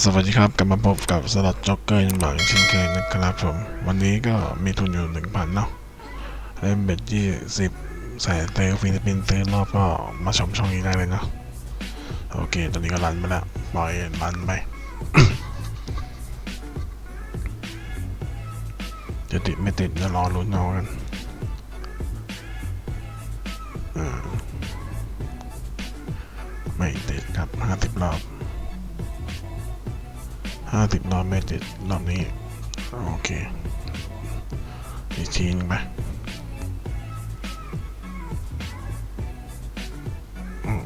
สวัสดีครับกลับมาพบกับสลัดจ็อกเกอร์ยังหวังเช่นเคยนะครับผม วันนี้ก็มีทุนอยู่หนึ่งพันเนาะเล่นเบ็ดยี่สิบใส่เตอร์ฟิลิปปินส์ซื้อรอบก็มาชมช่องนี้ได้เลยเนาะโอเค ตอนนี้ก็รันไปแล้วปล่อยรันไปจะติดไม่ติดจะรอลุ้นเอากันไม่ติดครับห้าสิบรอบ ห้าสิบรอบไม่ติดรอบนี้ โอเค อีกทีนึงไปอืม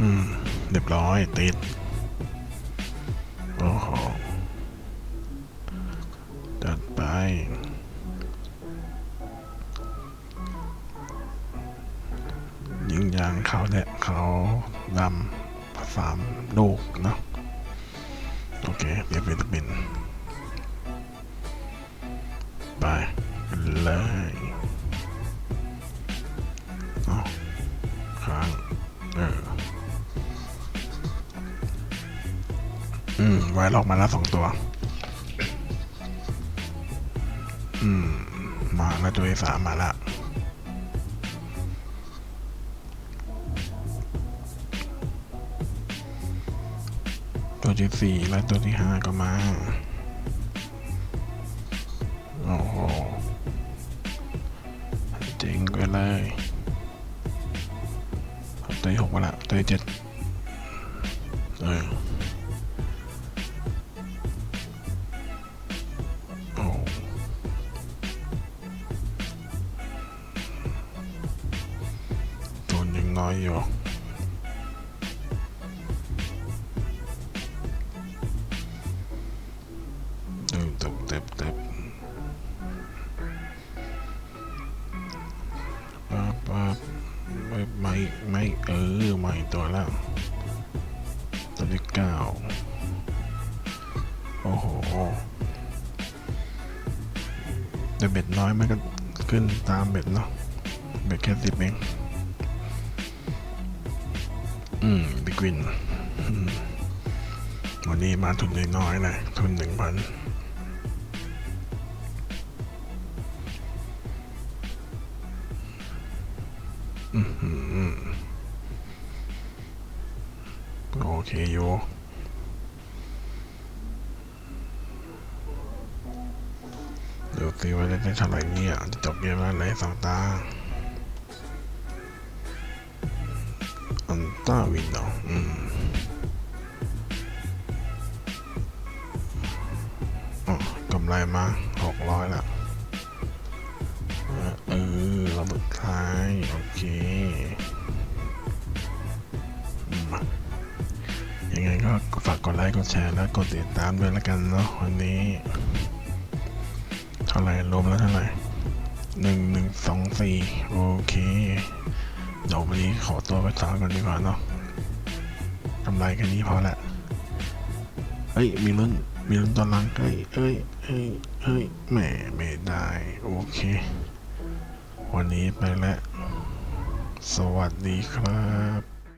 อืมเรียบร้อยติด โอ้โหจัดไปยิงยางเขาเนี่ยเขาดำสามลูกเนาะ เคเดี๋ยวไปตะบิน ไปเลยเอาค้างเอออืม ไว้ลอกมาแล้วสองตัว อืม มาแล้วตัวที่สามมาละ ตัวที่สี่และตัวที่ห้าก็มา โอ้โหเจ๋งไปเลยตัวที่หกมาละตัวที่เจ็ดเออโอ้ตัวยังน้อยอยู่ ติบเติบติบปั๊บปั๊บไม่ไม่ไม่เออไม่ตัวแล้วตัวที่เก้าโอ้โหแต่เบ็ดน้อยมันก็ขึ้นตามเบ็ดเนาะเบ็ดแค่สิบเองอืมบิ๊กวินวันนี้มาทุนน้อยๆเลยทุนหนึ่งพัน โอเคอยู่เดี๋ยวตีไว้ได้เท่าไหร่เนี่ยจะจบเกมแล้วไหนสองตาอันต้าวินเนาะอืมอ๋อกำไรมาหกร้อยละ ระเบิดท้ายโอเคยังไงก็ฝากกดไลค์กดแชร์และกดติดตามด้วยล้วกันเนาะวันนี้ เท่าไหร่รวมแล้วเท่าไหร่หนึ่งหนึ่งสองสี่โอเคเดี๋ยววันนี้ขอตัวไปสอนก่อนดีกว่าเนาะกำไรแค่นี้พอละเฮ้ยมีลุ้นมีลุ้นตอนหลังเอ้ยเอ้ยเอ้ยเอ้ยแหมไม่ได้ โอเค วันนี้ไปแล้ว สวัสดีครับ